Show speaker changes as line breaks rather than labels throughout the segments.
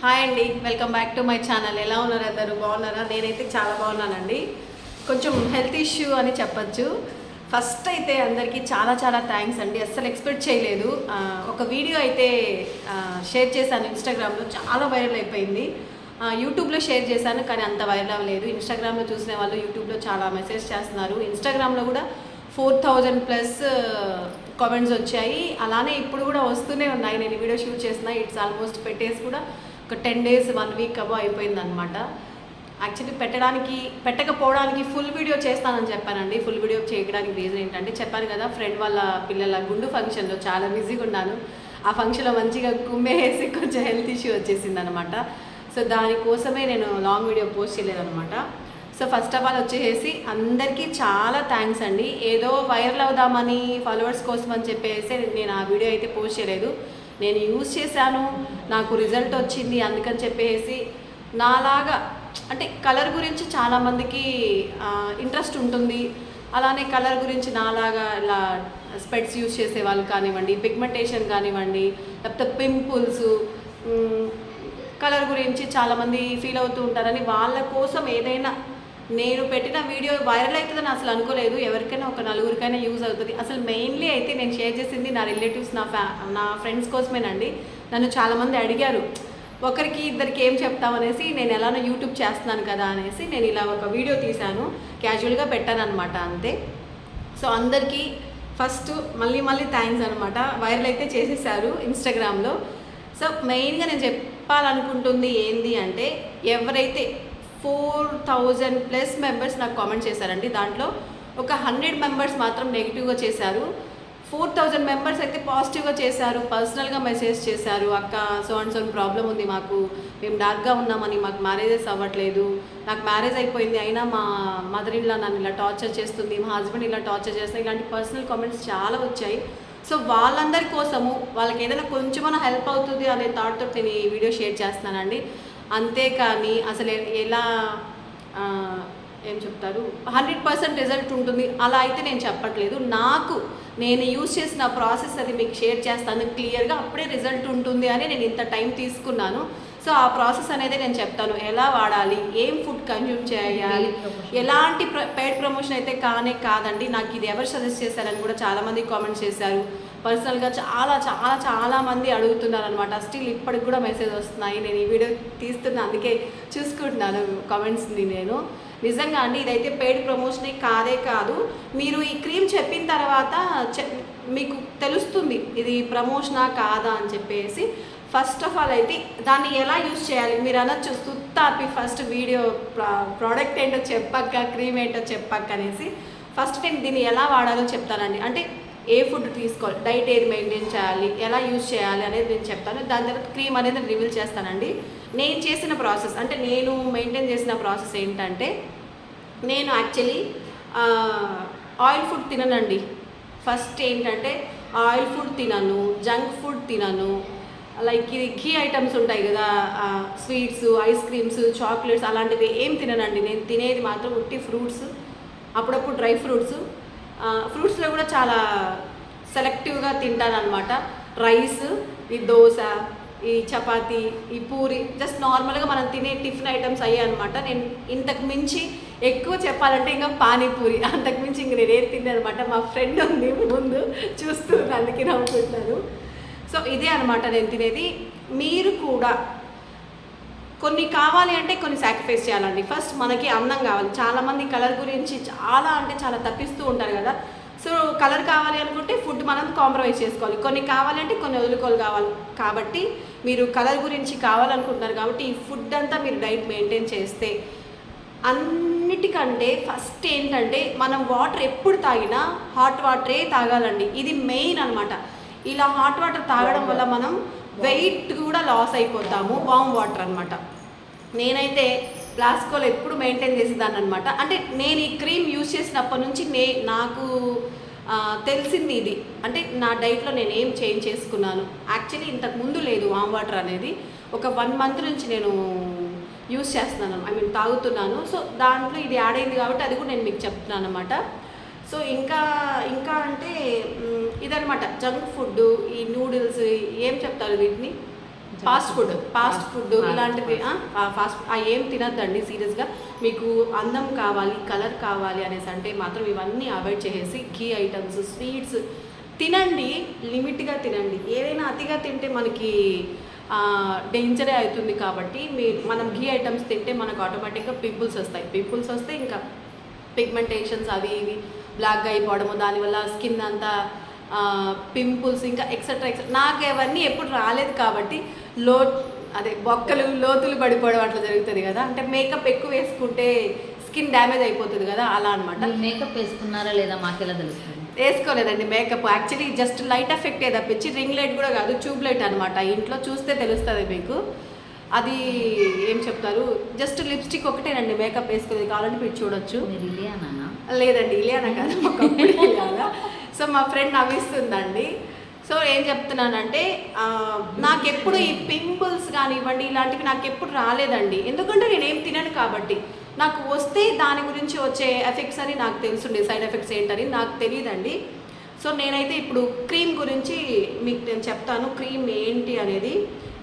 Hi అండి welcome back to my channel. ఎలా ఉన్నారు అందరు? బాగున్నారా? నేనైతే చాలా బాగున్నానండి. కొంచెం హెల్త్ ఇష్యూ అని చెప్పొచ్చు. ఫస్ట్ అయితే అందరికీ చాలా చాలా థ్యాంక్స్ అండి. అస్సలు ఎక్స్పెక్ట్ చేయలేదు. ఒక వీడియో అయితే షేర్ చేశాను ఇన్స్టాగ్రామ్లో. చాలా వైరల్ అయిపోయింది. యూట్యూబ్లో షేర్ చేశాను కానీ అంత వైరల్ అవ్వలేదు. ఇన్స్టాగ్రామ్లో చూసిన వాళ్ళు యూట్యూబ్లో చాలా మెసేజ్ చేస్తున్నారు. ఇన్స్టాగ్రామ్లో కూడా ఫోర్ థౌజండ్ ప్లస్ కామెంట్స్ వచ్చాయి. అలానే ఇప్పుడు కూడా వస్తూనే ఉన్నాయి. నేను వీడియో షూట్ చేసిన ఇట్స్ ఆల్మోస్ట్ పెట్టేసి కూడా ఒక ten days one week above అయిపోయింది అనమాట యాక్చువల్లీ పెట్టడానికి పెట్టకపోవడానికి ఫుల్ వీడియో చేస్తానని చెప్పానండి. ఫుల్ వీడియో చేయడానికి రీజన్ ఏంటంటే చెప్పాను కదా ఫ్రెండ్ వాళ్ళ పిల్లల గుండు ఫంక్షన్లో చాలా బిజీగా ఉన్నాను ఆ ఫంక్షన్లో మంచిగా కుమ్మేసి కొంచెం హెల్త్ ఇష్యూ వచ్చేసింది అనమాట సో దానికోసమే నేను లాంగ్ వీడియో పోస్ట్ చేయలేదనమాట సో ఫస్ట్ ఆఫ్ ఆల్ వచ్చేసి అందరికీ చాలా థ్యాంక్స్ అండి. ఏదో వైరల్ అవుదామని ఫాలోవర్స్ కోసం అని చెప్పేసి నేను ఆ వీడియో అయితే పోస్ట్ చేయలేదు. నేను యూజ్ చేశాను నాకు రిజల్ట్ వచ్చింది అందుకని చెప్పేసి నాలాగా అంటే కలర్ గురించి చాలామందికి ఇంట్రెస్ట్ ఉంటుంది. అలానే కలర్ గురించి నాలాగా ఇలా స్పెట్స్ యూజ్ చేసే వాళ్ళు కానివ్వండి పిగ్మెంటేషన్ కానివ్వండి లేకపోతే పింపుల్స్ కలర్ గురించి చాలామంది ఫీల్ అవుతూ ఉంటారని వాళ్ళ కోసం ఏదైనా నేను పెట్టిన వీడియో వైరల్ అవుతుందని అసలు అనుకోలేదు. ఎవరికైనా ఒక నలుగురికైనా యూజ్ అవుతుంది. అసలు మెయిన్లీ అయితే నేను షేర్ చేసింది నా రిలేటివ్స్ నా ఫ్యా నా ఫ్రెండ్స్ కోసమేనండి. నన్ను చాలామంది అడిగారు ఒకరికి ఇద్దరికి ఏం చెప్తామనేసి నేను ఎలానో యూట్యూబ్ చేస్తున్నాను కదా అనేసి నేను ఇలా ఒక వీడియో తీశాను. క్యాజువల్గా పెట్టాను అనమాట అంతే. సో అందరికీ ఫస్ట్ మళ్ళీ మళ్ళీ థ్యాంక్స్ అనమాట వైరల్ అయితే చేసేసారు ఇన్స్టాగ్రామ్లో సో మెయిన్గా నేను చెప్పాలనుకుంటుంది ఏంది అంటే ఎవరైతే ఫోర్ థౌజండ్ ప్లస్ మెంబర్స్ నాకు కామెంట్ చేశారండి. దాంట్లో ఒక హండ్రెడ్ మెంబర్స్ మాత్రం నెగిటివ్గా చేశారు. ఫోర్ థౌజండ్ మెంబర్స్ అయితే పాజిటివ్గా చేశారు. పర్సనల్గా మెసేజ్ చేశారు. అక్క సో అండ్ సో ప్రాబ్లం ఉంది మాకు. మేము డార్క్గా ఉన్నామని మాకు మ్యారేజెస్ అవ్వట్లేదు. నాకు మ్యారేజ్ అయిపోయింది. అయినా మా మదర్ ఇన్లా నన్ను ఇలా టార్చర్ చేస్తుంది. మా హస్బెండ్ ఇలా టార్చర్ చేస్తుంది. ఇలాంటి పర్సనల్ కామెంట్స్ చాలా వచ్చాయి. సో వాళ్ళందరి కోసము వాళ్ళకి ఏదైనా కొంచెమైనా హెల్ప్ అవుతుంది అనే థాట్తో నేను ఈ వీడియో షేర్ చేస్తానండి అంతేకాని అసలు ఎలా ఏం చెప్తారు? హండ్రెడ్ పర్సెంట్ రిజల్ట్ ఉంటుంది. అలా అయితే నేను చెప్పట్లేదు. నాకు నేను యూజ్ చేసిన ప్రాసెస్ అది మీకు షేర్ చేస్తాను క్లియర్గా అప్పుడే రిజల్ట్ ఉంటుంది అని నేను ఇంత టైం తీసుకున్నాను. సో ఆ ప్రాసెస్ అనేది నేను చెప్తాను. ఎలా వాడాలి? ఏం ఫుడ్ కన్జ్యూమ్ చేయాలి? ఎలాంటి పెయిడ్ ప్రమోషన్ అయితే కానే కాదండి. నాకు ఇది ఎవరు సజెస్ట్ చేశారని కూడా చాలామంది కామెంట్స్ చేశారు. పర్సనల్గా చాలా చాలా చాలా మంది అడుగుతున్నారు అనమాట స్టిల్ ఇప్పటికి కూడా మెసేజ్ వస్తున్నాయి. నేను ఈ వీడియో తీస్తున్నా అందుకే చూసుకుంటున్నాను కామెంట్స్ని నేను. నిజంగా అండి ఇదైతే పెయిడ్ ప్రమోషనే కాదే కాదు. మీరు ఈ క్రీమ్ చెప్పిన తర్వాత చె- మీకు తెలుస్తుంది ఇది ప్రమోషనా కాదా అని చెప్పేసి. ఫస్ట్ ఆఫ్ ఆల్ అయితే దాన్ని ఎలా యూస్ చేయాలి? మీరు అనొచ్చు సుత్తాపి ఫస్ట్ వీడియో ప్రోడక్ట్ ఏంటో చెప్పక్క క్రీమ్ ఏంటో చెప్పక్క అనేసి. ఫస్ట్ నేను దీన్ని ఎలా వాడాలో చెప్తానండి. అంటే ఏ ఫుడ్ తీసుకోవాలి? డైట్ ఏది మెయింటైన్ చేయాలి? ఎలా యూజ్ చేయాలి అనేది నేను చెప్తాను. దాని తర్వాత క్రీమ్ అనేది రివీల్ చేస్తానండి. నేను చేసిన ప్రాసెస్ అంటే నేను మెయింటైన్ చేసిన ప్రాసెస్ ఏంటంటే నేను యాక్చువల్లీ ఆయిల్ ఫుడ్ తిననండి. ఫస్ట్ ఏంటంటే ఆయిల్ ఫుడ్ తినను జంక్ ఫుడ్ తినను లైక్ ఇది కీ ఐటమ్స్ ఉంటాయి కదా స్వీట్స్ ఐస్ క్రీమ్స్ చాక్లెట్స్ అలాంటివి ఏం తిననండి. నేను తినేది మాత్రం ఉట్టి ఫ్రూట్స్ అప్పుడప్పుడు డ్రై ఫ్రూట్స్ ఫ్రూట్స్లో కూడా చాలా సెలెక్టివ్గా తింటానమాట రైస్ ఈ దోశ ఈ చపాతి ఈ పూరి జస్ట్ నార్మల్గా మనం తినే టిఫిన్ ఐటమ్స్ అయ్యాయి అనమాట నేను ఇంతకు మించి ఎక్కువ చెప్పాలంటే ఇంకా పానీపూరి. అంతకు మించి ఇంక నేను తిన్నానమాట మా ఫ్రెండ్ ఉంది ముందు చూస్తూ అందుకే నవ్వుకుంటున్నాను. సో ఇదే అనమాట నేను తినేది. మీరు కూడా కొన్ని కావాలి అంటే కొన్ని సాక్రిఫైస్ చేయాలండి. ఫస్ట్ మనకి అందం కావాలి. చాలామంది కలర్ గురించి చాలా అంటే చాలా తప్పిస్తూ ఉంటారు కదా. సో కలర్ కావాలి అనుకుంటే ఫుడ్ మనం కాంప్రమైజ్ చేసుకోవాలి. కొన్ని కావాలంటే కొన్ని వదులుకోలు కావాలి. కాబట్టి మీరు కలర్ గురించి కావాలనుకుంటున్నారు కాబట్టి ఈ ఫుడ్ అంతా మీరు డైట్ మెయింటైన్ చేస్తే అన్నిటికంటే ఫస్ట్ ఏంటంటే మనం వాటర్ ఎప్పుడు తాగినా హాట్ వాటరే తాగాలండి. ఇది మెయిన్ అనమాట ఇలా హాట్ వాటర్ తాగడం వల్ల మనం వెయిట్ కూడా లాస్ అయిపోతాము వామ్ వాటర్ అనమాట నేనైతే ప్లాస్కోలు ఎప్పుడు మెయింటైన్ చేసేదాన్ని అనమాట అంటే నేను ఈ క్రీమ్ యూజ్ చేసినప్పటి నుంచి నే నాకు తెలిసింది ఇది. అంటే నా డైట్లో నేను ఏం చేంజ్ చేసుకున్నాను. యాక్చువల్లీ ఇంతకు ముందు లేదు వామ్ వాటర్ అనేది. ఒక వన్ మంత్ నుంచి నేను యూస్ చేస్తున్నాను. ఐ మీన్ తాగుతున్నాను. సో దాంట్లో ఇది యాడ్ అయింది కాబట్టి అది కూడా నేను మీకు చెప్తున్నాను అనమాట సో ఇంకా ఇంకా అంటే ఇదనమాట జంక్ ఫుడ్ ఈ నూడిల్స్ ఏం చెప్తారు వీటిని? Fast food. ఫాస్ట్ ఫుడ్ ఇలాంటివి ఫాస్ట్ ఆ ఏం తినద్దండి సీరియస్గా. మీకు అందం కావాలి కలర్ కావాలి అనేసి అంటే మాత్రం ఇవన్నీ అవాయిడ్ చేసేసి ఘీ ఐటమ్స్ స్వీట్స్ తినండి లిమిట్గా తినండి. ఏదైనా అతిగా తింటే మనకి డేంజరే అవుతుంది కాబట్టి మీ మనం ఘీ ఐటమ్స్ తింటే మనకు ఆటోమేటిక్గా పింపుల్స్ వస్తాయి. పింపుల్స్ వస్తే ఇంకా పిగ్మెంటేషన్స్ అవి ఇవి బ్లాక్గా అయిపోవడము దానివల్ల స్కిన్ అంతా పింపుల్స్ ఇంకా ఎక్సెట్రా ఎక్సెట్రా నాకు అవన్నీ ఎప్పుడు రాలేదు కాబట్టి లో అదే బొక్కలు లోతులు పడిపోవడం అట్లా జరుగుతుంది కదా. అంటే మేకప్ ఎక్కువ వేసుకుంటే స్కిన్ డ్యామేజ్ అయిపోతుంది కదా అలా అనమాట
మేకప్ వేసుకున్నారా లేదా మాకెలా తెలుస్తుంది?
వేసుకోలేదండి makeup actually just light effect ఏ తప్పించి రింగ్ లైట్ కూడా కాదు ట్యూబ్ లైట్ అనమాట ఇంట్లో చూస్తే తెలుస్తుంది మీకు. అది ఏం చెప్తారు? జస్ట్ లిప్స్టిక్ ఒకటేనండి మేకప్ వేసుకునేది కావాలంటే మీరు చూడొచ్చు. లేదండి ఇలియానా కాదు సో మా ఫ్రెండ్ నవ్విస్తుందండి. సో ఏం చెప్తున్నానంటే ఆ, నాకెప్పుడు ఈ పింపుల్స్ కానివ్వండి ఇలాంటివి నాకు ఎప్పుడు రాలేదండి. ఎందుకంటే నేను ఏం తినను కాబట్టి. నాకు వస్తే దాని గురించి వచ్చే ఎఫెక్ట్స్ అని నాకు తెలుసుండే సైడ్ ఎఫెక్ట్స్ ఏంటని నాకు తెలియదండి. సో నేనైతే ఇప్పుడు క్రీమ్ గురించి మీకు నేను చెప్తాను క్రీమ్ ఏంటి అనేది.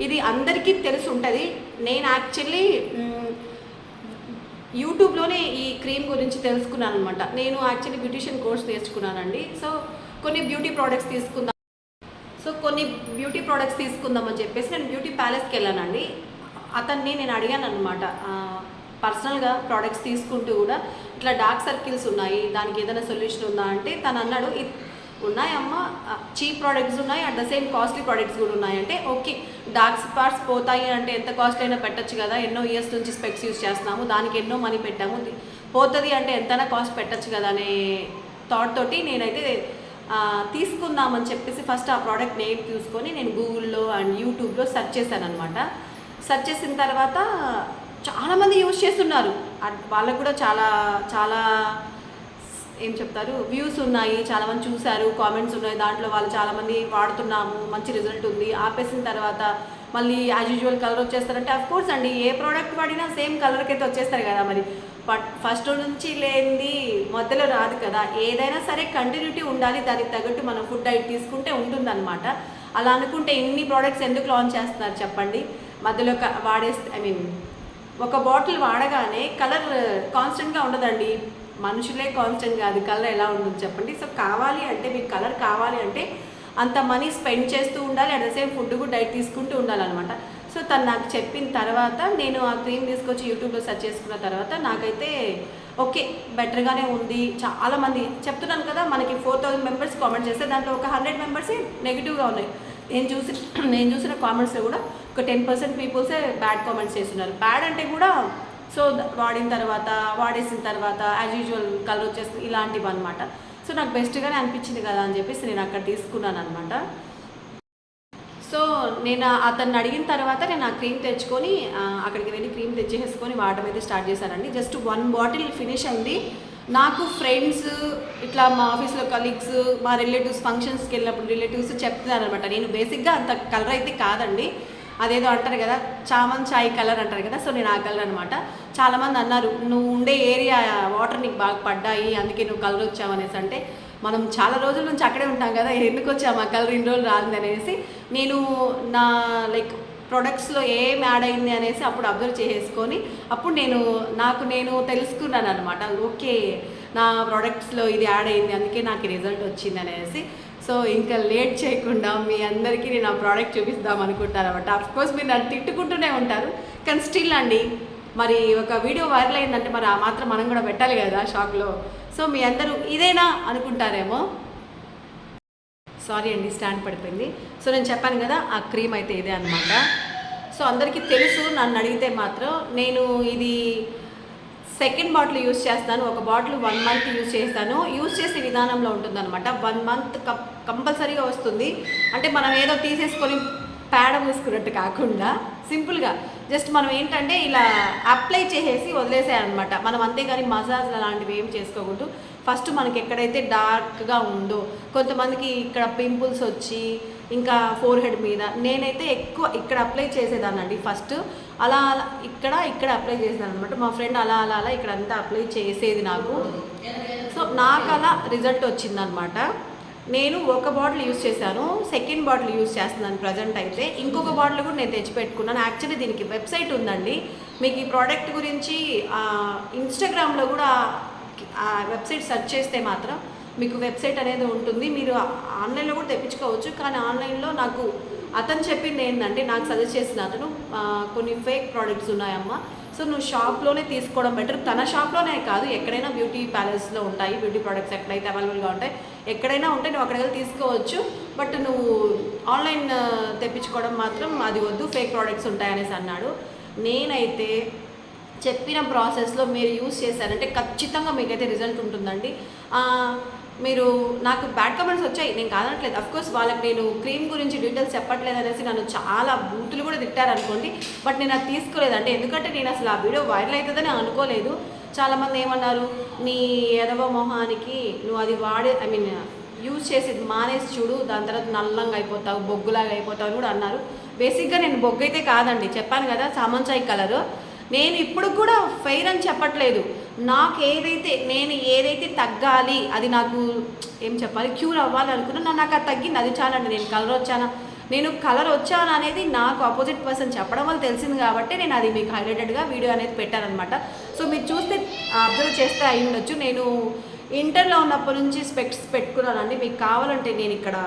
ఇది అందరికీ తెలిసి ఉంటుంది. నేను యాక్చువల్లీ యూట్యూబ్లోనే ఈ క్రీమ్ గురించి తెలుసుకున్నాను అనమాట నేను యాక్చువల్లీ బ్యూటీషియన్ కోర్స్ నేర్చుకున్నానండి. సో కొన్ని బ్యూటీ ప్రోడక్ట్స్ తీసుకుందాం. సో కొన్ని బ్యూటీ ప్రోడక్ట్స్ తీసుకుందామని చెప్పేసి నేను బ్యూటీ ప్యాలెస్కి వెళ్ళానండి. అతన్ని నేను అడిగాను అనమాట పర్సనల్గా ప్రోడక్ట్స్ తీసుకుంటూ కూడా ఇట్లా డార్క్ సర్కిల్స్ ఉన్నాయి దానికి ఏదైనా సొల్యూషన్ ఉందా అంటే తను అన్నాడు ఉన్నాయమ్మా చీప్ ప్రోడక్ట్స్ ఉన్నాయి at the same costly products కూడా ఉన్నాయి. అంటే ఓకే డార్క్ స్పాట్స్ పోతాయి అంటే ఎంత కాస్ట్ అయినా పెట్టచ్చు కదా. ఎన్నో ఇయర్స్ నుంచి స్పెక్స్ యూస్ చేస్తున్నాము. దానికి ఎన్నో మనీ పెట్టాము. పోతుంది అంటే ఎంతైనా కాస్ట్ పెట్టచ్చు కదా అనే థాట్ తోటి నేనైతే తీసుకుందామని చెప్పేసి ఫస్ట్ ఆ ప్రోడక్ట్ నేమ్ చూసుకొని నేను గూగుల్లో అండ్ యూట్యూబ్లో సెర్చ్ చేశాను అనమాట సెర్చ్ చేసిన తర్వాత చాలామంది యూజ్ చేస్తున్నారు. వాళ్ళకు కూడా చాలా చాలా ఏం చెప్తారు? వ్యూస్ ఉన్నాయి చాలామంది చూశారు కామెంట్స్ ఉన్నాయి. దాంట్లో వాళ్ళు చాలామంది వాడుతున్నాము మంచి రిజల్ట్ ఉంది. ఆపేసిన తర్వాత మళ్ళీ యాజ్ యూజువల్ కలర్ వచ్చేస్తారంటే అఫ్ కోర్స్ అండి ఏ ప్రోడక్ట్ వాడినా సేమ్ కలర్కి అయితే వచ్చేస్తారు కదా మరి. బట్ ఫస్ట్ నుంచి లేనిది మధ్యలో రాదు కదా. ఏదైనా సరే కంటిన్యూటీ ఉండాలి. దానికి తగ్గట్టు మనం ఫుడ్ డైట్ తీసుకుంటే ఉంటుందన్నమాట. అలా అనుకుంటే ఇన్ని ప్రోడక్ట్స్ ఎందుకు లాంచ్ చేస్తున్నారు చెప్పండి? మధ్యలో క- వాడేస్తే ఐ మీన్ ఒక బాటిల్ వాడగానే కలర్ కాన్స్టెంట్గా ఉండదండి. మనుషులే కాన్స్టెంట్ కాదు కలర్ ఎలా ఉంటుంది చెప్పండి. సో కావాలి అంటే మీకు కలర్ కావాలి అంటే అంత మనీ స్పెండ్ చేస్తూ ఉండాలి. అట్ ద సేమ్ ఫుడ్ కూడా డైట్ తీసుకుంటూ ఉండాలన్నమాట. సో తను నాకు చెప్పిన తర్వాత నేను ఆ క్రీమ్ తీసుకొచ్చి యూట్యూబ్లో సెర్చ్ చేసుకున్న తర్వాత నాకైతే ఓకే బెటర్గానే ఉంది. చాలామంది చెప్తున్నాను కదా మనకి ఫోర్ థౌజండ్ మెంబర్స్ కామెంట్ చేస్తే దాంట్లో ఒక హండ్రెడ్ మెంబర్సే నెగిటివ్గా ఉన్నాయి. నేను చూసి నేను చూసిన కామెంట్స్లో కూడా ఒక టెన్ పర్సెంట్ పీపుల్సే బ్యాడ్ కామెంట్స్ చేస్తున్నారు. బ్యాడ్ అంటే కూడా సో వాడిన తర్వాత వాడేసిన తర్వాత యాజ్ యూజువల్ కలర్ వచ్చేసి ఇలాంటివి అనమాట సో నాకు బెస్ట్గానే అనిపించింది కదా అని చెప్పేసి నేను అక్కడ తీసుకున్నాను అనమాట సో నేను అతన్ని అడిగిన తర్వాత నేను ఆ క్రీమ్ తెచ్చుకొని అక్కడికి వెళ్ళి క్రీమ్ తెచ్చేసుకొని వాడడం అయితే స్టార్ట్ చేశానండి. జస్ట్ వన్ బాటిల్ ఫినిష్ అయింది. నాకు ఫ్రెండ్స్ ఇట్లా మా ఆఫీస్లో కలీగ్స్ మా రిలేటివ్స్ ఫంక్షన్స్కి వెళ్ళినప్పుడు రిలేటివ్స్ చెప్తున్నారనమాట నేను బేసిక్గా అంత కలర్ అయితే కాదండి. అదేదో అంటారు కదా చామన్ చాయ్ కలర్ అంటారు కదా సో నేను ఆ కలర్ అనమాట చాలామంది అన్నారు నువ్వు ఉండే ఏరియా వాటర్ నీకు బాగా పడ్డాయి అందుకే నువ్వు కలర్ వచ్చావు అనేసి అంటే మనం చాలా రోజుల నుంచి అక్కడే ఉంటాం కదా ఎందుకు వచ్చాము ఆ కలర్ ఇన్ని రోజులు రాదు అనేసి నేను నా లైక్ ప్రొడక్ట్స్లో ఏం యాడ్ అయింది అనేసి అప్పుడు అబ్జర్వ్ చేసుకొని అప్పుడు నేను నాకు నేను తెలుసుకున్నాను అనమాట ఓకే నా ప్రొడక్ట్స్లో ఇది యాడ్ అయింది అందుకే నాకు రిజల్ట్ వచ్చింది అనేసి. సో ఇంకా లేట్ చేయకుండా మీ అందరికీ నేను ఆ ప్రోడక్ట్ చూపిద్దాం అనుకుంటాను అనమాట. అఫ్కోర్స్ మీరు నన్ను తిట్టుకుంటూనే ఉంటారు కానీ స్టిల్ అండి మరి ఒక వీడియో వైరల్ అయిందంటే మరి ఆ మాత్రం మనం కూడా పెట్టాలి కదా షాక్లో. సో మీ అందరూ ఇదేనా అనుకుంటారేమో? సారీ అండి స్టాండ్ పడిపోయింది. సో నేను చెప్పాను కదా ఆ క్రీమ్ అయితే ఇదే అనమాట. సో అందరికీ తెలుసు నన్ను అడిగితే మాత్రం నేను ఇది సెకండ్ బాటిల్ యూస్ చేస్తాను ఒక బాటిల్ వన్ మంత్ యూస్ చేస్తాను. యూస్ చేసే విధానంలో ఉంటుందన్నమాట. వన్ మంత్ కంపల్సరీగా వస్తుంది. అంటే మనం ఏదో తీసేసుకొని పేడ పూసుకున్నట్టు కాకుండా సింపుల్గా జస్ట్ మనం ఏంటంటే ఇలా అప్లై చేసేసి వదిలేసేయాలన్నమాట మనం అంతేగాని మసాజ్ అలాంటివి ఏం చేసుకోకూడదు. ఫస్ట్ మనకి ఎక్కడైతే డార్క్గా ఉందో కొంతమందికి ఇక్కడ పింపుల్స్ వచ్చి ఇంకా ఫోర్ హెడ్ మీద నేనైతే ఎక్కువ ఇక్కడ అప్లై చేసేదానండి ఫస్ట్ అలా అలా ఇక్కడ ఇక్కడ అప్లై చేశాను అనమాట మా ఫ్రెండ్ అలా అలా అలా ఇక్కడ అంతా అప్లై చేసేది నాకు. సో నాకు అలా రిజల్ట్ వచ్చిందనమాట నేను ఒక బాటిల్ యూస్ చేశాను. సెకండ్ బాటిల్ యూస్ చేస్తున్నాను ప్రజెంట్ అయితే. ఇంకొక బాటిల్ కూడా నేను తెచ్చిపెట్టుకున్నాను. యాక్చువల్లీ దీనికి వెబ్సైట్ ఉందండి. మీకు ఈ ప్రోడక్ట్ గురించి ఇన్స్టాగ్రామ్లో కూడా ఆ వెబ్సైట్ సెర్చ్ చేస్తే మాత్రం మీకు వెబ్సైట్ అనేది ఉంటుంది. మీరు ఆన్లైన్లో కూడా తెప్పించుకోవచ్చు. కానీ ఆన్లైన్లో నాకు అతను చెప్పింది ఏంటంటే నాకు సజెస్ట్ చేసిన అతను కొన్ని ఫేక్ ప్రోడక్ట్స్ ఉన్నాయమ్మా. సో నువ్వు షాప్లోనే తీసుకోవడం బెటర్ తన షాప్లోనే కాదు ఎక్కడైనా బ్యూటీ ప్యాలెస్లో ఉంటాయి బ్యూటీ ప్రోడక్ట్స్ ఎక్కడైతే అవైలబుల్గా ఉంటాయి ఎక్కడైనా ఉంటే నువ్వు అక్కడికి తీసుకోవచ్చు. బట్ నువ్వు ఆన్లైన్ తెప్పించుకోవడం మాత్రం అది వద్దు ఫేక్ ప్రోడక్ట్స్ ఉంటాయనేసి అన్నాడు. నేనైతే చెప్పిన ప్రాసెస్లో మీరు యూస్ చేశారంటే ఖచ్చితంగా మీకైతే రిజల్ట్ ఉంటుందండి. మీరు నాకు బ్యాడ్ కమెంట్స్ వచ్చాయి. నేను కాదనట్లేదు. అఫ్కోర్స్ వాళ్ళకి నేను క్రీమ్ గురించి డీటెయిల్స్ చెప్పట్లేదు అనేసి నన్ను చాలా బూతులు కూడా తిట్టారనుకోండి బట్ నేను అది తీసుకోలేదు. అంటే ఎందుకంటే నేను అసలు ఆ వీడియో వైరల్ అవుతుందని అనుకోలేదు. చాలామంది ఏమన్నారు? నీ ఎదవ మొహానికి నువ్వు అది వాడే ఐ మీన్ యూజ్ చేసేది మానేసి చూడు. దాని తర్వాత నల్లంగా అయిపోతావు బొగ్గులాగా అయిపోతావు అని కూడా అన్నారు. బేసిక్గా నేను బొగ్గు అయితే కాదండి. చెప్పాను కదా సామంచాయి కలరు నేను ఇప్పుడు కూడా ఫెయిర్ అని చెప్పట్లేదు. నాకు ఏదైతే నేను ఏదైతే తగ్గాలి అది నాకు ఏం చెప్పాలి క్యూర్ అవ్వాలి అనుకున్నా నాకు అది తగ్గింది అది చాలండి. నేను కలర్ వచ్చానా? నేను కలర్ వచ్చాను అనేది నాకు ఆపోజిట్ పర్సన్ చెప్పడం వల్ల తెలిసింది కాబట్టి నేను అది మీకు హైలైటెడ్గా వీడియో అనేది పెట్టానమాట సో మీరు చూస్తే అబ్జర్వ్ చేస్తే అయి ఉండొచ్చు. నేను ఇంటర్లో ఉన్నప్పటి నుంచి స్పెక్ట్స్ పెట్టుకున్నానండి. మీకు కావాలంటే నేను ఇక్కడ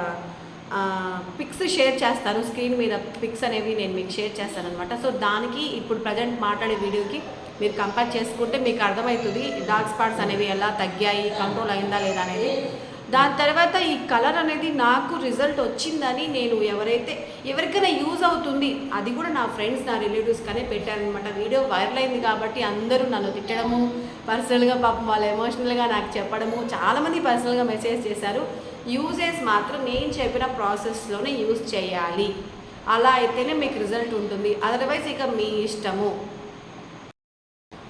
పిక్స్ షేర్ చేస్తాను. స్క్రీన్ మీద పిక్స్ అనేవి నేను మీకు షేర్ చేస్తాను అనమాట సో దానికి ఇప్పుడు ప్రజెంట్ మాట్లాడే వీడియోకి మీరు కంపేర్ చేసుకుంటే మీకు అర్థమవుతుంది డార్క్ స్పాట్స్ అనేవి ఎలా తగ్గాయి కంట్రోల్ అయిందా లేదా అనేది. దాని తర్వాత ఈ కలర్ అనేది నాకు రిజల్ట్ వచ్చిందని నేను ఎవరైతే ఎవరికైనా యూజ్ అవుతుంది అది కూడా నా ఫ్రెండ్స్ నా రిలేటివ్స్ కానీ పెట్టారనమాట వీడియో వైరల్ అయింది కాబట్టి అందరూ నన్ను తిట్టడము పర్సనల్గా పాపం వాళ్ళు ఎమోషనల్గా నాకు చెప్పడము చాలామంది పర్సనల్గా మెసేజ్ చేశారు. యూజెస్ మాత్రం నేను చెప్పిన ప్రాసెస్లోనే యూజ్ చేయాలి. అలా అయితేనే మీకు రిజల్ట్ ఉంటుంది. అదర్వైజ్ ఇక మీ ఇష్టము.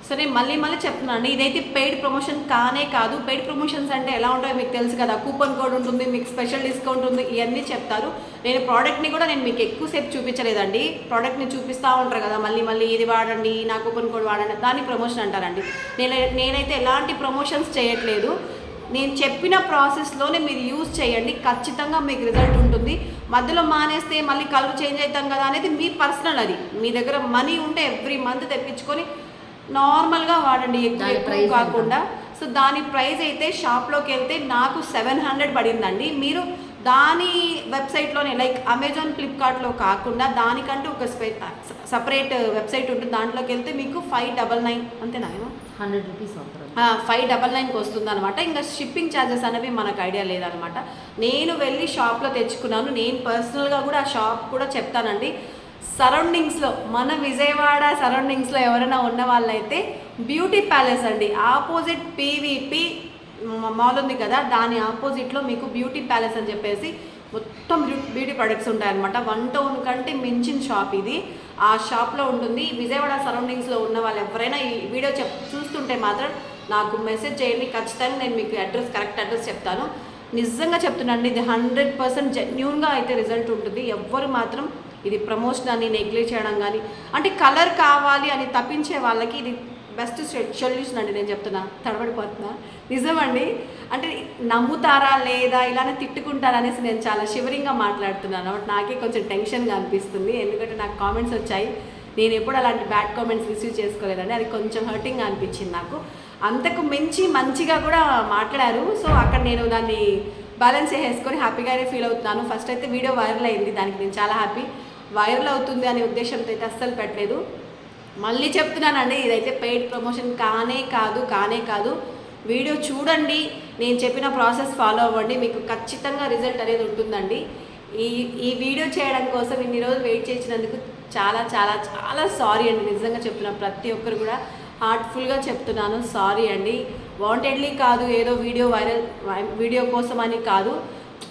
సరే మళ్ళీ మళ్ళీ చెప్తున్నాను. ఇదైతే పెయిడ్ ప్రమోషన్ కానే కాదు. పెయిడ్ ప్రమోషన్స్ అంటే ఎలా ఉంటాయో మీకు తెలుసు కదా. కూపన్ కోడ్ ఉంటుంది మీకు స్పెషల్ డిస్కౌంట్ ఉంది ఇవన్నీ చెప్తారు. నేను ప్రోడక్ట్ని కూడా నేను మీకు ఎక్కువసేపు చూపించలేదండి. ప్రోడక్ట్ని చూపిస్తూ ఉంటారు కదా. మళ్ళీ మళ్ళీ ఇది వాడండి నా కూపన్ కోడ్ వాడండి దాన్ని ప్రమోషన్ అంటారండి. నేను నేనైతే ఎలాంటి ప్రమోషన్స్ చేయట్లేదు. నేను చెప్పిన ప్రాసెస్లోనే మీరు యూజ్ చేయండి. ఖచ్చితంగా మీకు రిజల్ట్ ఉంటుంది. మధ్యలో మానేస్తే మళ్ళీ కలర్ చేంజ్ అవుతాం కదా అనేది మీ పర్సనల్ అది. మీ దగ్గర మనీ ఉంటే ఎవ్రీ మంత్ తెప్పించుకొని నార్మల్గా వాడండి ఎక్కువ ఎక్కువ? కాకుండా. సో దాని ప్రైస్ అయితే షాప్లోకి వెళ్తే నాకు సెవెన్ హండ్రెడ్ పడిందండి. మీరు దాని వెబ్సైట్లోనే లైక్ అమెజాన్ ఫ్లిప్కార్ట్లో కాకుండా దానికంటూ ఒక స్పె సపరేట్ వెబ్సైట్ ఉంటుంది. దాంట్లోకి వెళ్తే మీకు ఫైవ్ డబల్ నైన్ అంతేనా?
హండ్రెడ్ రూపీస్
ఫైవ్ డబల్ నైన్కి వస్తుంది అనమాట ఇంకా షిప్పింగ్ ఛార్జెస్ అనేవి మనకు ఐడియా లేదనమాట నేను వెళ్ళి షాప్లో తెచ్చుకున్నాను. నేను పర్సనల్గా కూడా ఆ షాప్ కూడా చెప్తానండి. సరౌండింగ్స్లో మన విజయవాడ సరౌండింగ్స్లో ఎవరైనా ఉన్న వాళ్ళైతే బ్యూటీ ప్యాలెస్ అండి. ఆపోజిట్ పీవీపీ మాల్ ఉంది కదా దాని ఆపోజిట్లో మీకు బ్యూటీ ప్యాలెస్ అని చెప్పేసి మొత్తం బ్యూటీ ప్రొడక్ట్స్ ఉంటాయన్నమాట. వన్ టౌన్ కంటే మించిన షాప్ ఇది. ఆ షాప్లో ఉంటుంది. విజయవాడ సరౌండింగ్స్లో ఉన్న వాళ్ళు ఎవరైనా ఈ వీడియో చెప్ చూస్తుంటే మాత్రం నాకు మెసేజ్ చేయండి. ఖచ్చితంగా నేను మీకు అడ్రస్ కరెక్ట్ అడ్రస్ చెప్తాను. నిజంగా చెప్తున్నాను ఇది హండ్రెడ్ పర్సెంట్ జెన్యున్గా అయితే రిజల్ట్ ఉంటుంది. ఎవ్వరు మాత్రం ఇది ప్రమోషన్ అని నెగ్లెక్ట్ చేయడం కానీ అంటే కలర్ కావాలి అని తప్పించే వాళ్ళకి ఇది బెస్ట్ సొల్యూషన్ అండి నేను చెప్తున్నా. తడబడిపోతున్నా. నిజమండి? అంటే నమ్ముతారా లేదా ఇలానే తిట్టుకుంటారా అనేసి నేను చాలా షివరింగ్గా మాట్లాడుతున్నాను. కాబట్టి నాకే కొంచెం టెన్షన్గా అనిపిస్తుంది. ఎందుకంటే నాకు కామెంట్స్ వచ్చాయి. నేను ఎప్పుడు అలాంటి బ్యాడ్ కామెంట్స్ రిసీవ్ చేసుకోలేదండి. అది కొంచెం హర్టింగ్ అనిపించింది నాకు. అంతకు మించి మంచిగా కూడా మాట్లాడారు. సో అక్కడ నేను దాన్ని బ్యాలెన్స్ చేసేసుకొని హ్యాపీగానే ఫీల్ అవుతున్నాను. ఫస్ట్ అయితే వీడియో వైరల్ అయింది. దానికి నేను చాలా హ్యాపీ వైరల్ అవుతుంది అనే ఉద్దేశంతో అయితే అస్సలు పెట్టలేదు. మళ్ళీ చెప్తున్నానండి ఇదైతే పెయిడ్ ప్రమోషన్ కానే కాదు కానే కాదు. వీడియో చూడండి నేను చెప్పిన ప్రాసెస్ ఫాలో అవ్వండి మీకు ఖచ్చితంగా రిజల్ట్ అనేది ఉంటుందండి. ఈ ఈ వీడియో చేయడం కోసం ఇన్ని రోజులు వెయిట్ చేసినందుకు చాలా చాలా చాలా సారీ అండి. నిజంగా చెప్తున్నా ప్రతి ఒక్కరు కూడా హార్ట్ఫుల్గా చెప్తున్నాను సారీ అండి. వాంటెడ్లీ కాదు ఏదో వీడియో వైరల్ వీడియో కోసం అని కాదు.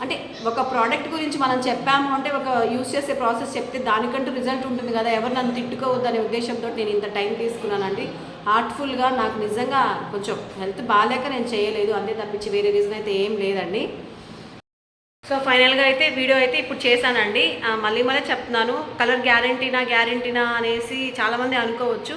అంటే ఒక ప్రోడక్ట్ గురించి మనం చెప్పాము అంటే ఒక యూస్ చేసే ప్రాసెస్ చెప్తే దానికంటూ రిజల్ట్ ఉంటుంది కదా. ఎవరు నన్ను తిట్టుకోవద్దు అనే ఉద్దేశంతో నేను ఇంత టైం తీసుకున్నానండి హార్ట్ఫుల్గా నాకు నిజంగా కొంచెం హెల్త్ బాగాలేక నేను చేయలేదు. అంతే తప్పించి వేరే రీజన్ అయితే ఏం లేదండి. సో ఫైనల్గా అయితే వీడియో అయితే ఇప్పుడు చేశానండి. మళ్ళీ మళ్ళీ చెప్తున్నాను. కలర్ గ్యారంటీనా గ్యారంటీనా అనేసి చాలామంది అనుకోవచ్చు.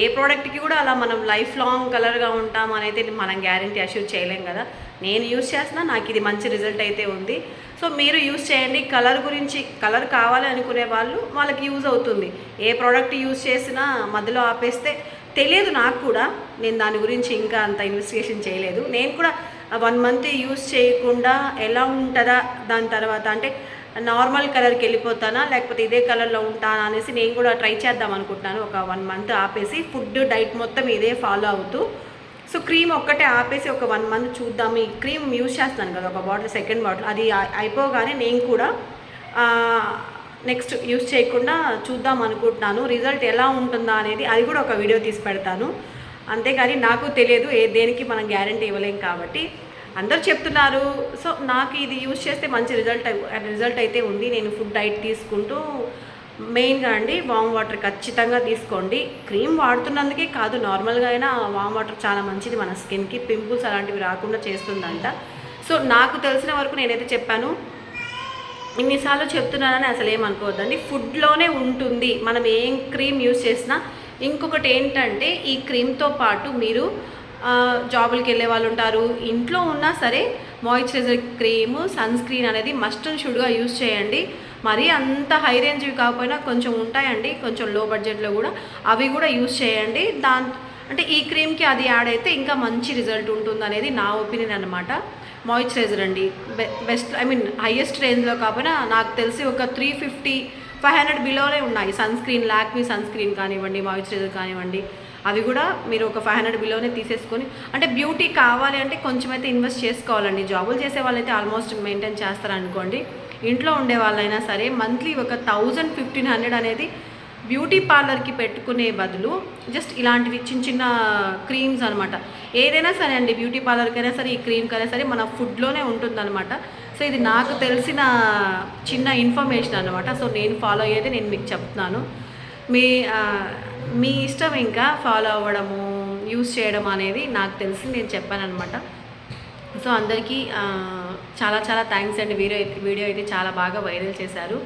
ఏ ప్రోడక్ట్కి కూడా అలా మనం లైఫ్ లాంగ్ కలర్గా ఉంటాం అనేది మనం గ్యారంటీ అష్యూర్ చేయలేం కదా. నేను యూజ్ చేస్తున్నా నాకు ఇది మంచి రిజల్ట్ అయితే ఉంది. సో మీరు యూస్ చేయండి. కలర్ గురించి కలర్ కావాలి అనుకునే వాళ్ళు వాళ్ళకి యూజ్ అవుతుంది. ఏ ప్రోడక్ట్ యూజ్ చేసినా మధ్యలో ఆపేస్తే తెలియదు నాకు కూడా. నేను దాని గురించి ఇంకా అంత ఇన్వెస్టిగేషన్ చేయలేదు. నేను కూడా వన్ మంత్ యూస్ చేయకుండా ఎలా ఉంటుందా? దాని తర్వాత అంటే నార్మల్ కలర్కి వెళ్ళిపోతానా? లేకపోతే ఇదే కలర్లో ఉంటానా అనేసి నేను కూడా ట్రై చేద్దాం అనుకుంటున్నాను. ఒక వన్ మంత్ ఆపేసి ఫుడ్ డైట్ మొత్తం ఇదే ఫాలో అవుతూ సో క్రీమ్ ఒక్కటే ఆపేసి ఒక వన్ మంత్ చూద్దాం. ఈ క్రీమ్ యూస్ చేస్తున్నాను కదా ఒక బాటిల్ సెకండ్ బాటిల్ అది అయిపోగానే నేను కూడా నెక్స్ట్ యూజ్ చేయకుండా చూద్దాం అనుకుంటున్నాను. రిజల్ట్ ఎలా ఉంటుందా అనేది అది కూడా ఒక వీడియో తీసి పెడతాను. అంతేగాని నాకు తెలియదు ఏ దేనికి మనం గ్యారంటీ ఇవ్వలేం కాబట్టి. అందరు చెప్తున్నారు. సో నాకు ఇది యూజ్ చేస్తే మంచి రిజల్ట్ రిజల్ట్ అయితే ఉంది. నేను ఫుడ్ డైట్ తీసుకుంటూ మెయిన్గా అండి వామ్ వాటర్ ఖచ్చితంగా తీసుకోండి. క్రీమ్ వాడుతున్నందుకే కాదు నార్మల్గా అయినా వామ్ వాటర్ చాలా మంచిది మన స్కిన్కి పింపుల్స్ అలాంటివి రాకుండా చేస్తుందంట. సో నాకు తెలిసిన వరకు నేనైతే చెప్పాను ఇన్నిసార్లు చెప్తున్నానని అసలు ఏమనుకోవద్దండి ఫుడ్లోనే ఉంటుంది మనం ఏం క్రీమ్ యూజ్ చేసినా. ఇంకొకటి ఏంటంటే ఈ క్రీమ్తో పాటు మీరు జాబులకి వెళ్ళే వాళ్ళు ఉంటారు ఇంట్లో ఉన్నా సరే మాయిశ్చరైజర్ క్రీము సన్ స్క్రీన్ అనేది మస్ట్ అండ్ షుడ్గా యూజ్ చేయండి. మరీ అంత హై రేంజ్వి కాకపోయినా కొంచెం ఉంటాయండి కొంచెం లో బడ్జెట్లో కూడా. అవి కూడా యూస్ చేయండి. దాని అంటే ఈ క్రీమ్కి అది యాడ్ అయితే ఇంకా మంచి రిజల్ట్ ఉంటుంది అనేది నా ఒపీనియన్ అనమాట మాయిశ్చరైజర్ అండి. బె- బెస్ట్ ఐ మీన్ హైయెస్ట్ రేంజ్లో కాకపోయినా నాకు తెలిసి ఒక త్రీ ఫిఫ్టీ ఫైవ్ హండ్రెడ్ బిలోనే ఉన్నాయి. Sun screen Lakme sun screen కానివ్వండి మాయిశ్చరైజర్ కానివ్వండి. అవి కూడా మీరు ఒక ఫైవ్ హండ్రెడ్ బిలోనే తీసేసుకొని అంటే బ్యూటీ కావాలి అంటే కొంచెం అయితే ఇన్వెస్ట్ చేసుకోవాలండి జాబులు చేసే వాళ్ళైతే ఆల్మోస్ట్ మెయింటైన్ చేస్తారనుకోండి. ఇంట్లో ఉండే వాళ్ళైనా సరే మంత్లీ ఒక థౌజండ్ ఫిఫ్టీన్ హండ్రెడ్ అనేది బ్యూటీ పార్లర్కి పెట్టుకునే బదులు జస్ట్ ఇలాంటివి చిన్న చిన్న క్రీమ్స్ అనమాట ఏదైనా సరే అండి బ్యూటీ పార్లర్కైనా సరే ఈ క్రీమ్కైనా సరే మన ఫుడ్లోనే ఉంటుందన్నమాట. సో ఇది నాకు తెలిసిన చిన్న ఇన్ఫర్మేషన్ అనమాట సో నేను ఫాలో అయ్యేది నేను మీకు చెప్తున్నాను. మీ మీ ఇష్టం ఇంకా ఫాలో అవ్వడము యూస్ చేయడం అనేది నాకు తెలిసి నేను చెప్పాను అనమాట సో అందరికీ చాలా చాలా థ్యాంక్స్ అండి. వీడియో వీడియో అయితే చాలా బాగా వైరల్ చేశారు.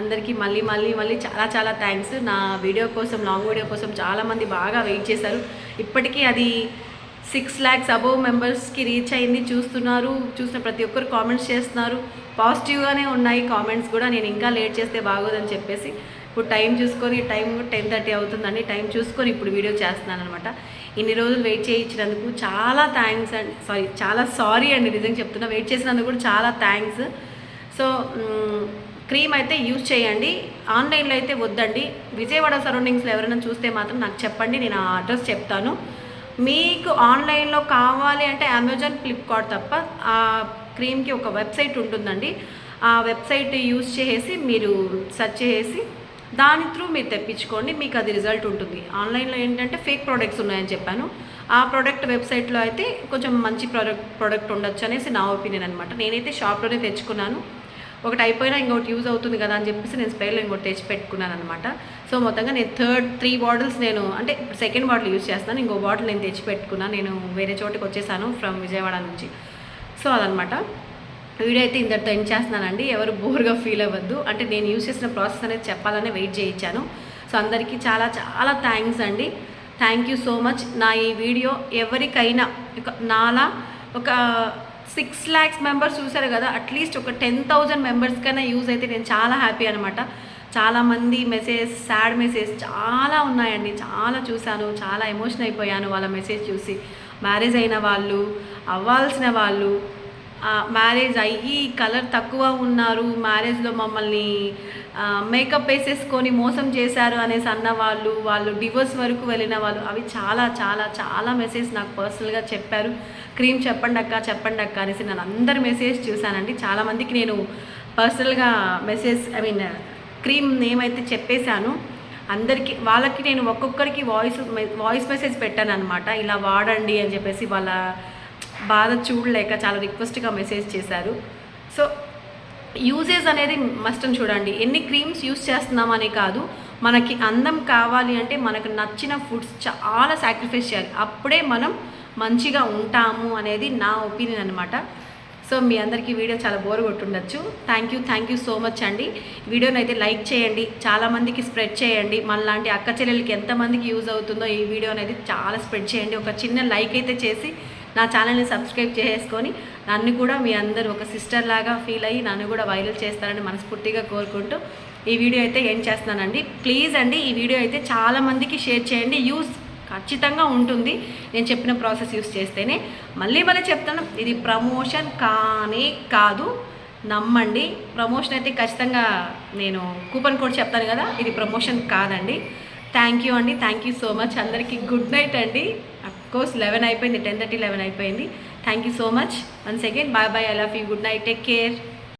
అందరికీ మళ్ళీ మళ్ళీ మళ్ళీ చాలా చాలా థ్యాంక్స్ నా వీడియో కోసం లాంగ్ వీడియో కోసం చాలామంది బాగా వెయిట్ చేశారు. ఇప్పటికీ అది సిక్స్ ల్యాక్స్ అబోవ్ మెంబర్స్కి రీచ్ అయింది. చూస్తున్నారు చూసిన ప్రతి ఒక్కరు కామెంట్స్ చేస్తున్నారు. పాజిటివ్గానే ఉన్నాయి కామెంట్స్ కూడా. నేను ఇంకా లేట్ చేస్తే బాగోదని చెప్పేసి ఇప్పుడు టైం చూసుకొని టైం టెన్ థర్టీ అవుతుందండి టైం చూసుకొని ఇప్పుడు వీడియో చేస్తున్నాను అనమాట ఇన్ని రోజులు వెయిట్ చేయించినందుకు చాలా థ్యాంక్స్ అండి సారీ చాలా సారీ అండి నిజంగా చెప్తున్నా. వెయిట్ చేసినందుకు కూడా చాలా థ్యాంక్స్. సో క్రీమ్ అయితే యూజ్ చేయండి. ఆన్లైన్లో అయితే వద్దండి. విజయవాడ సరౌండింగ్స్లో ఎవరైనా చూస్తే మాత్రం నాకు చెప్పండి నేను ఆ అడ్రస్ చెప్తాను. మీకు ఆన్లైన్లో కావాలి అంటే అమెజాన్ ఫ్లిప్కార్ట్ తప్ప ఆ క్రీమ్కి ఒక వెబ్సైట్ ఉంటుందండి. ఆ వెబ్సైట్ యూజ్ చేసి మీరు సెర్చ్ చేసి దాని త్రూ మీరు తెప్పించుకోండి మీకు అది రిజల్ట్ ఉంటుంది. ఆన్లైన్లో ఏంటంటే ఫేక్ ప్రోడక్ట్స్ ఉన్నాయని చెప్పాను. ఆ ప్రోడక్ట్ వెబ్సైట్లో అయితే కొంచెం మంచి ప్రోడక్ట్ ప్రోడక్ట్ ఉండొచ్చు అనేసి నా ఒపీనియన్ అనమాట నేనైతే షాప్లోనే తెచ్చుకున్నాను. ఒకటి అయిపోయినా ఇంకోటి యూజ్ అవుతుంది కదా అని చెప్పేసి నేను స్ప్రేలో ఇంకోటి తెచ్చి పెట్టుకున్నాను అనమాట సో మొత్తంగా నేను థర్డ్ త్రీ బాటిల్స్ నేను అంటే సెకండ్ బాటిల్ యూజ్ చేస్తాను ఇంకో బాటిల్ నేను తెచ్చి పెట్టుకున్నాను. నేను వేరే చోటికి వచ్చేసాను ఫ్రమ్ విజయవాడ నుంచి. సో అదనమాట వీడియో అయితే ఇంతటితో ఎండ్ చేస్తున్నానండి. ఎవరు బోర్గా ఫీల్ అవ్వద్దు. అంటే నేను యూజ్ చేసిన ప్రాసెస్ అనేది చెప్పాలని వెయిట్ చేయించాను. సో అందరికీ చాలా చాలా థ్యాంక్స్ అండి. Thank you so much. నా ఈ వీడియో ఎవరికైనా ఒక నాలా ఒక సిక్స్ ల్యాక్స్ మెంబర్స్ చూసారు కదా అట్లీస్ట్ ఒక టెన్ థౌజండ్ మెంబర్స్కైనా యూజ్ అయితే నేను చాలా హ్యాపీ అనమాట చాలామంది మెసేజ్ సాడ్ మెసేజ్ చాలా ఉన్నాయండి. చాలా చూశాను. చాలా ఎమోషన్ అయిపోయాను వాళ్ళ మెసేజ్ చూసి. మ్యారేజ్ అయిన వాళ్ళు అవ్వాల్సిన వాళ్ళు మ్యారేజ్ అయ్యి కలర్ తక్కువ ఉన్నారు. మ్యారేజ్లో మమ్మల్ని మేకప్ వేసేసుకొని మోసం చేశారు అనేసి అన్న వాళ్ళు వాళ్ళు డివోర్స్ వరకు వెళ్ళిన వాళ్ళు అవి చాలా చాలా చాలా మెసేజ్ నాకు పర్సనల్గా చెప్పారు. క్రీమ్ చెప్పండి అక్క చెప్పండి అక్క అనేసి నేను అందరి మెసేజ్ చూశానండి. చాలామందికి నేను పర్సనల్గా message I mean cream name అయితే చెప్పేశాను అందరికీ వాళ్ళకి నేను ఒక్కొక్కరికి వాయిస్ వాయిస్ మెసేజ్ పెట్టాను అనమాట ఇలా వాడండి అని చెప్పేసి వాళ్ళ బాధ చూడలేక చాలా రిక్వెస్ట్గా మెసేజ్ చేశారు. సో యూజెస్ అనేది మస్ట్ అని చూడండి. ఎన్ని క్రీమ్స్ యూస్ చేస్తున్నామని కాదు మనకి అందం కావాలి అంటే మనకు నచ్చిన ఫుడ్స్ చాలా సాక్రిఫైస్ చేయాలి. అప్పుడే మనం మంచిగా ఉంటాము అనేది నా ఒపీనియన్ అనమాట సో మీ అందరికీ వీడియో చాలా bore కొట్టుండొచ్చు. Thank you thank you so much అండి. వీడియోని అయితే లైక్ చేయండి. చాలామందికి స్ప్రెడ్ చేయండి. మనలాంటి అక్క చెల్లెలకి ఎంతమందికి యూజ్ అవుతుందో ఈ వీడియో అనేది చాలా స్ప్రెడ్ చేయండి. ఒక చిన్న లైక్ అయితే చేసి నా ఛానల్ని సబ్స్క్రైబ్ చేసుకొని నన్ను కూడా మీ అందరూ ఒక సిస్టర్ లాగా ఫీల్ అయ్యి నన్ను కూడా వైరల్ చేస్తారని మనస్ఫూర్తిగా కోరుకుంటూ ఈ వీడియో అయితే ఏం చేస్తున్నానండి. ప్లీజ్ అండి ఈ వీడియో అయితే చాలామందికి షేర్ చేయండి. యూస్ ఖచ్చితంగా ఉంటుంది. నేను చెప్పిన ప్రాసెస్ యూస్ చేస్తేనే. మళ్ళీ మళ్ళీ చెప్తాను ఇది ప్రమోషన్ కానీ కాదు. నమ్మండి. ప్రమోషన్ అయితే ఖచ్చితంగా నేను కూపన్ కోడ్ చెప్తాను కదా ఇది ప్రమోషన్ కాదండి. థ్యాంక్ యూ అండి. థ్యాంక్ యూ సో మచ్ అందరికీ గుడ్ నైట్ అండి. కోర్స్ లెవెన్ అయిపోయింది టెన్ థర్టీ లెవెన్ అయిపోయింది. Thank you so much once again bye bye I love you good night take care